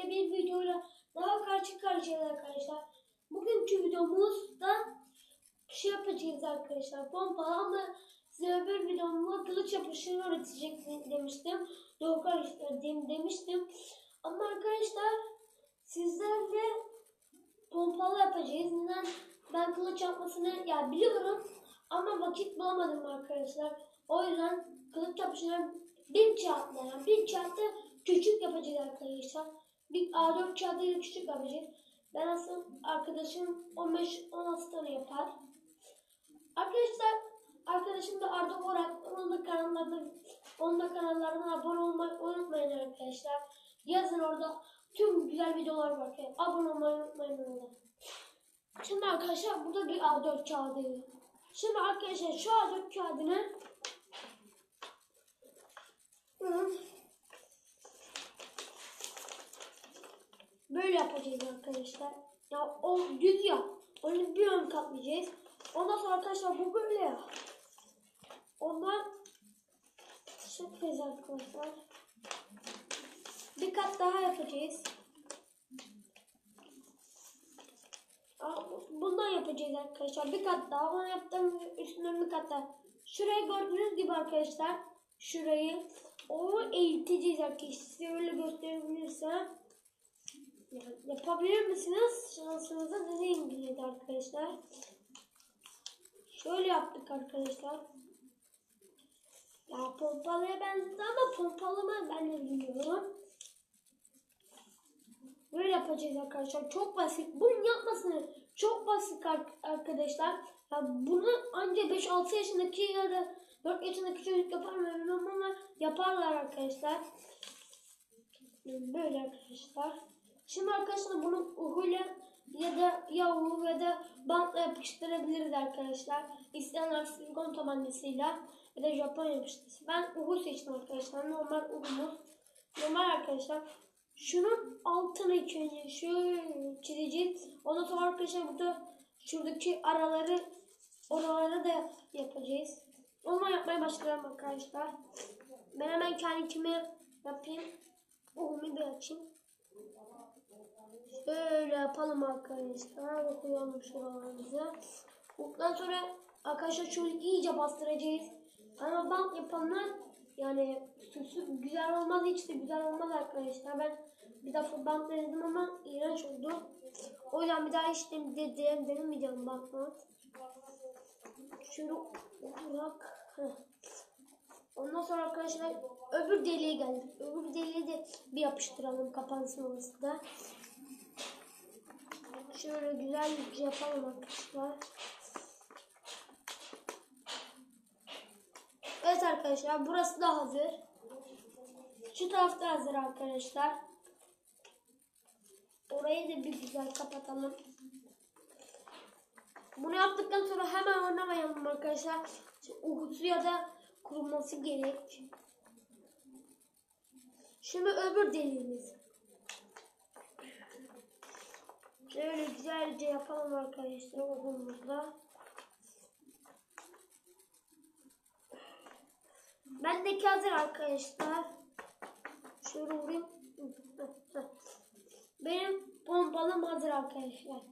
yepyeni bir videoyla daha karşı karşıyayız arkadaşlar. Bugünkü videomuzda şey yapacağız arkadaşlar. Pompalı ama size öbür videomda kılıç yapışını öğretecek demiştim. Karıştırdım demiştim. Ama arkadaşlar sizlerle pompalı yapacağız. Neden? Ben kılıç yapmasını ya biliyorum ama vakit bulamadım arkadaşlar. O yüzden kılıç yapışını bir kağıtla yani bir kağıtta küçük yapacağız arkadaşlar. Bir A4 kağıdıyla küçük yapacağız. Ben aslında arkadaşım 15-16 tane yapar. Arkadaşlar arkadaşım da Arda Orak. Onun da kanallarına, onun da kanallarına abone olmayı unutmayın arkadaşlar. Yazın orada tüm güzel videolar var. Yani abone olmayı unutmayın orada. Şimdi arkadaşlar burada bir A4 kağıdı. Şimdi arkadaşlar şu A4 kağıdını Hı. Böyle yapacağız arkadaşlar. Ya o düz ya. Onu bir ön katlayacağız. Ondan sonra arkadaşlar bu böyle ya. Ondan yapacağız arkadaşlar. Bir kat daha yapacağız. Bundan yapacağız arkadaşlar. Bir kat daha. Onu yaptım üstüne bir kat daha. Şurayı gördüğünüz gibi arkadaşlar. Şurayı o eğiteceğiz arkadaşlar. Size öyle gösterebilirsem. Yapabilir misiniz? Şansınıza deneyin de arkadaşlar. Şöyle yaptık arkadaşlar. Ya pompalıya benzedi ama pompalı mı ben de bilmiyorum. Böyle yapacağız arkadaşlar. Çok basit. Bunun yapmasını çok basit ar- arkadaşlar. Ya bunu anca 5-6 yaşındaki ya da 4 yaşındaki çocuk yapar mı bilmiyorum ama yaparlar arkadaşlar. Böyle arkadaşlar. Şimdi arkadaşlar bunu uhuyla ya da ya uhu ya da bantla yapıştırabiliriz arkadaşlar. İsteyenler silikon tabancasıyla ya da Japon yapıştırıcısı. Ben uhu seçtim arkadaşlar. Normal uhumuz. Normal arkadaşlar. Şunun altına ilk önce şöyle çizeceğiz. Ondan sonra arkadaşlar burada şuradaki araları oraları da yapacağız. Onu yapmaya başlayalım arkadaşlar. Ben hemen kendime yapayım. Uhumu bir açayım. Şöyle yapalım arkadaşlar. Okuyalım şuralarımızı. Bundan sonra arkadaşlar şöyle iyice bastıracağız. Ama bant yapanlar yani süsü güzel olmaz hiç de güzel olmaz arkadaşlar. Ben bir defa bant denedim ama iğrenç oldu. O yüzden bir daha hiç de, de, de, denemeyeceğim bant bant. Şöyle. Heh. Ondan sonra arkadaşlar öbür deliğe geldik. Öbür deliğe de bir yapıştıralım kapansın orası da. Şöyle güzel bir şey yapalım arkadaşlar. Evet arkadaşlar burası da hazır. Şu tarafta hazır arkadaşlar. Orayı da bir güzel kapatalım. Bunu yaptıktan sonra hemen oynamayalım arkadaşlar. Uhusu ya da kurulması gerek. Şimdi öbür deliğimiz. Şöyle güzelce yapalım arkadaşlar okulumuzda. Bendeki hazır arkadaşlar. Şöyle vurayım. Benim pompalım hazır arkadaşlar.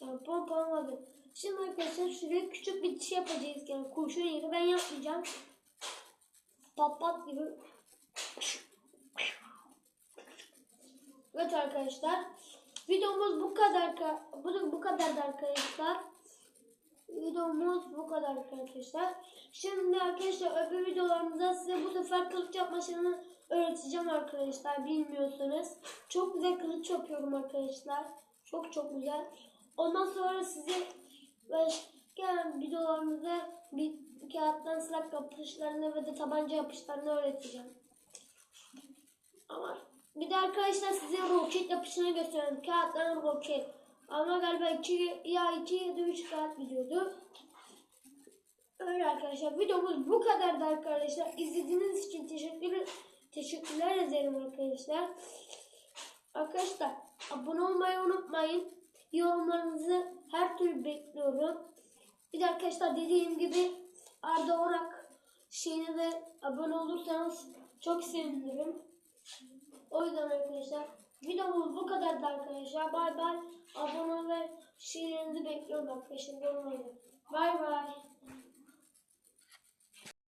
Yani pompalım hazır. Şimdi arkadaşlar şuraya küçük bir şey yapacağız. Yani kurşun yeri ben yapmayacağım. Pat pat gibi. Evet arkadaşlar. Videomuz bu kadar. Bu, bu kadardı arkadaşlar. Videomuz bu kadar arkadaşlar. Şimdi arkadaşlar öbür videolarımızda size bu sefer kılıç yapmasını öğreteceğim arkadaşlar. Bilmiyorsanız. Çok güzel kılıç yapıyorum arkadaşlar. Çok çok güzel. Ondan sonra size başka videolarımızda bir kağıttan silah yapışlarını ve de tabanca yapışlarını öğreteceğim. Ama bir de arkadaşlar size roket yapışını göstereyim. Kağıttan roket. Ama galiba iki, ya iki ya da üç saat gidiyordu. Öyle arkadaşlar. Videomuz bu kadardı arkadaşlar. İzlediğiniz için teşekkür teşekkürler ederim arkadaşlar. Arkadaşlar abone olmayı unutmayın. Yorumlarınızı her türlü bekliyorum. Bir de arkadaşlar dediğim gibi Arda Orak şeyine de abone olursanız çok sevinirim. O yüzden arkadaşlar Videomuz bu kadardı arkadaşlar. Bay bay. Abone ve şiirinizi bekliyorum arkadaşlar. Bay bay.